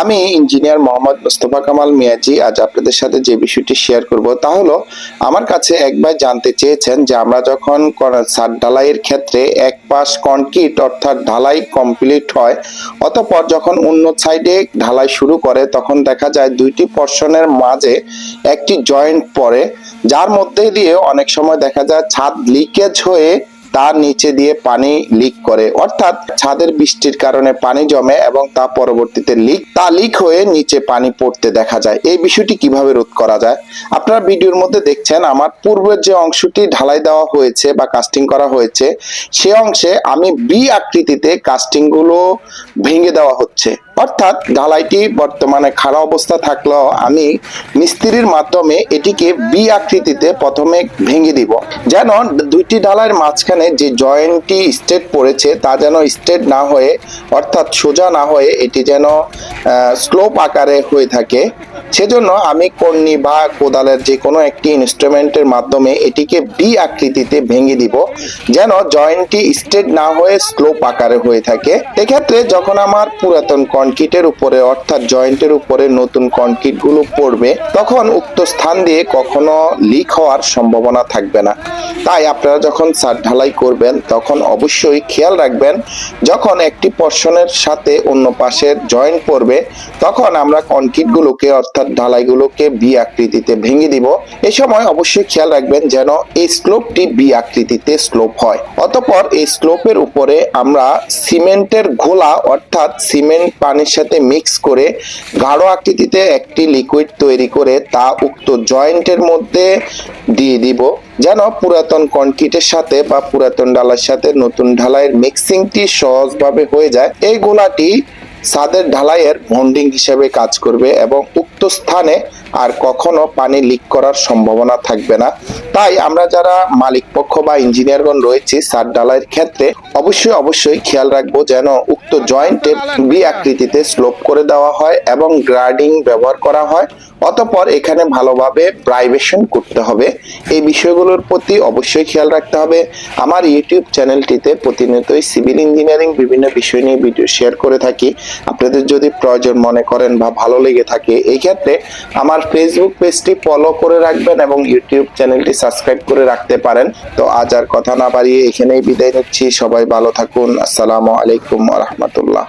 আমি ইঞ্জিনিয়ার মোহাম্মদ মোস্তফা কামাল মিয়াজি, আজ আপনাদের সাথে যে বিষয়টি শেয়ার করব তা হলো, আমার কাছে একবার জানতে চেয়েছেন যে আমরা যখন ছাদ ঢালাইয়ের ক্ষেত্রে এক পাশ কনক্রিট অর্থাৎ ঢালাই কমপ্লিট হয়, অতঃপর যখন অন্য সাইডে ঢালাই শুরু করে, তখন দেখা যায় দুইটি পর্শনের মাঝে একটি জয়েন্ট পড়ে, যার মধ্যে দিয়ে অনেক সময় দেখা যায় ছাদ লিকেজ হয়ে তার নিচে দিয়ে পানি লিক করে। অর্থাৎ ছাদের বৃষ্টির কারণে পানি জমে এবং তা পরবর্তীতে লিক তা লিক হয়ে নিচে পানি পড়তে দেখা যায়। এই বিষয়টি কীভাবে রোধ করা যায়? আপনারা ভিডিওর মধ্যে দেখছেন, আমার পূর্বের যে অংশটি ঢালাই দেওয়া হয়েছে বা কাস্টিং করা হয়েছে, সে অংশে আমি বি আকৃতিতে কাস্টিংগুলো ভেঙে দেওয়া হচ্ছে। অর্থাৎ ঢালাইটি বর্তমানে খারাপ অবস্থা থাকলেও আমি মিস্ত্রির মাধ্যমে এটিকে বি আকৃতিতে প্রথমে ভেঙে দিব। যেন দুইটি ঢালাইয়ের মাঝখানে যে জয়েন্টটি স্ট্রেট পড়েছে তা যেন স্ট্রেট না হয়ে, অর্থাৎ সোজা না হয়ে এটি যেন স্লোপ আকারে হয়ে থাকে। সেজন্য আমি কর্নি বা কোদালের যে কোনো একটি ইনস্ট্রুমেন্টের মাধ্যমে এটিকে বি আকৃতিতে ভেঙে দিব, যেন জয়েন্টটি স্ট্রেট না হয়ে স্লোপ আকারে হয়ে থাকে। এক্ষেত্রে যখন আমার পুরাতন কনক্রিটের উপরে, অর্থাৎ জয়েন্টের উপরে নতুন কনক্রিটগুলো পড়বে, তখন উক্ত স্থান দিয়ে কখনো লিক হওয়ার সম্ভাবনা থাকবে না। তাই আপনারা যখন ছাদ ঢালাই করবেন, তখন অবশ্যই খেয়াল রাখবেন, যখন একটি পর্শনের সাথে অন্য পাশের জয়েন্ট পড়বে, তখন আমরা কনক্রিট গুলোকে অর্থাৎ ঢালাইগুলোকে বি আকৃতিতে ভেঙে দিব। এই সময় অবশ্যই খেয়াল রাখবেন যেন এই স্লোপটি বি আকৃতিতে স্লোপ হয়। অতঃপর এই স্লোপের উপরে আমরা সিমেন্টের ঘোলা অর্থাৎ সিমেন্ট পানির সাথে মিক্স করে গাঢ় আকৃতিতে একটি লিকুইড তৈরি করে তা উক্ত জয়েন্টের মধ্যে দিয়ে দিব। যেন পুরাতন কনক্রিটের সাথে বা পুরাতন ডালার সাথে নতুন ঢালাইয়ের মিক্সিংটি সহজভাবে হয়ে যায়। এই গোলাটি ছাদের ঢালাইয়ের বন্ডিং হিসেবে কাজ করবে এবং স্থানে আর কখনো পানি লিক করার সম্ভাবনা থাকবে না। তাই আমরা যারা মালিক পক্ষ বা ইঞ্জিনিয়ারগণ রয়েছে ছাদ ঢালাইয়ের ক্ষেত্রে অবশ্যই অবশ্যই খেয়াল রাখব যেন উক্ত জয়েন্টে বি আকৃতিতে স্লোপ করে দেওয়া হয় এবং গ্রাডিং ব্যবহার করা হয়। অতপর এখানে ভালোভাবে প্রাইভেশন করতে হবে। এই বিষয়গুলোর প্রতি অবশ্যই খেয়াল রাখতে হবে। আমার ইউটিউব চ্যানেলটিতে প্রতিনিয়তই সিভিল ইঞ্জিনিয়ারিং বিভিন্ন বিষয় নিয়ে ভিডিও শেয়ার করে থাকি। আপনাদের যদি প্রয়োজন মনে করেন বা ভালো লেগে থাকে এই ক্ষেত্রে আমার ফেসবুক পেজটি ফলো করে রাখবেন এবং ইউটিউব চ্যানেলটি সাবস্ক্রাইব করে রাখতে পারেন। তো আজ আর কথা না বাড়িয়ে এখানেই বিদায় নিচ্ছি। সবাই ভালো থাকুন। আসসালামু আলাইকুম রহমতুল্লাহ।